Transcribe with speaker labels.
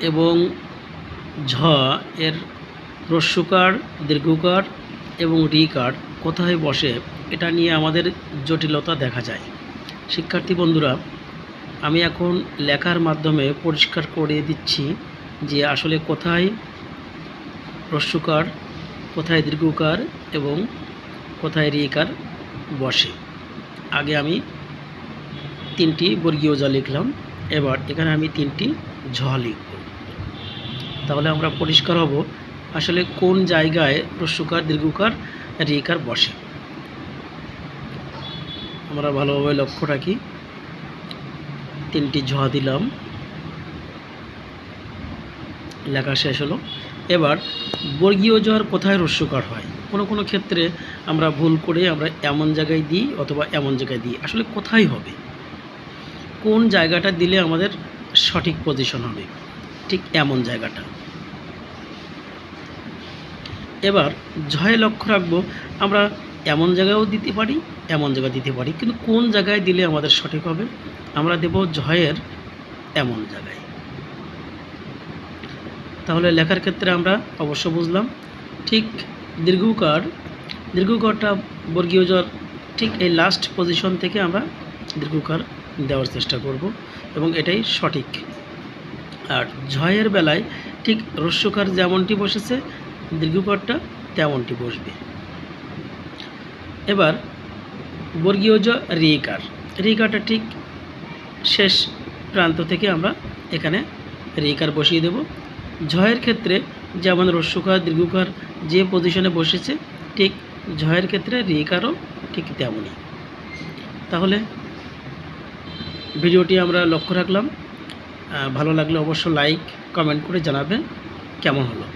Speaker 1: এবং ঝ এর হ্রস্বকার দীর্ঘকার এবং রিকার কোথায় বসে এটা নিয়ে আমাদের জটিলতা দেখা যায়। শিক্ষার্থী বন্ধুরা, আমি এখন লেখার মাধ্যমে পরিষ্কার করে দিচ্ছি যে আসলে কোথায় হ্রস্বকার কোথায় দীর্ঘকার এবং কোথায় রিকার বসে। আগে আমি তিনটি বর্গীয় জ লিখলাম, এবার এখানে আমি তিনটি ঝ লিখব তাহলে আমরা পরিষ্কার হব আসলে কোন জায়গায় হ্রস্বকার দীর্ঘকার রিকার বসে। আমরা ভালোভাবে লক্ষ্য রাখি। তিনটি ঝ দিলাম। লেখা শেষ হলো। এবার বর্গীয় জ্বর কোথায় হ্রস্বকার হয়? কোনো কোনো ক্ষেত্রে আমরা ভুল করে আমরা এমন জায়গায় দিই অথবা এমন জায়গায় দিই। আসলে কোথায় হবে? কোন জায়গাটা দিলে আমাদের সঠিক পজিশন হবে। ঠিক এমন জায়গাটা। এবার ঝয়ে লক্ষ্য রাখব, আমরা এমন জায়গায়ও দিতে পারি, এমন জায়গায় দিতে পারি, কিন্তু কোন জায়গায় দিলে আমাদের সঠিক হবে? আমরা দেব জয়ের এমন জায়গায়। তাহলে লেখার ক্ষেত্রে আমরা অবশ্য বুঝলাম, ঠিক দীর্ঘকার, দীর্ঘকারটা বর্গীয় জ্বর ঠিক এই লাস্ট পজিশন থেকে আমরা দীর্ঘকার দেওয়ার চেষ্টা করব এবং এটাই সঠিক। আর ঝয়ের বেলায় ঠিক হ্রস্বকার যেমনটি বসেছে, দীর্ঘকারটা তেমনটি বসবে। এবার বর্গীয় জ রিকার রিকারটা ঠিক শেষ প্রান্ত থেকে আমরা এখানে রিকার বসিয়ে দেব। ঝয়ের ক্ষেত্রে যেমন হ্রস্বকার দীর্ঘকার যে পজিশনে বসেছে, ঠিক ঝয়ের ক্ষেত্রে রিকারও ঠিক তেমনই। তাহলে ভিডিওটি আমরা লক্ষ্য রাখলাম। ভালো লাগলে অবশ্য লাইক কমেন্ট করে জানাবেন। কেমন হলো?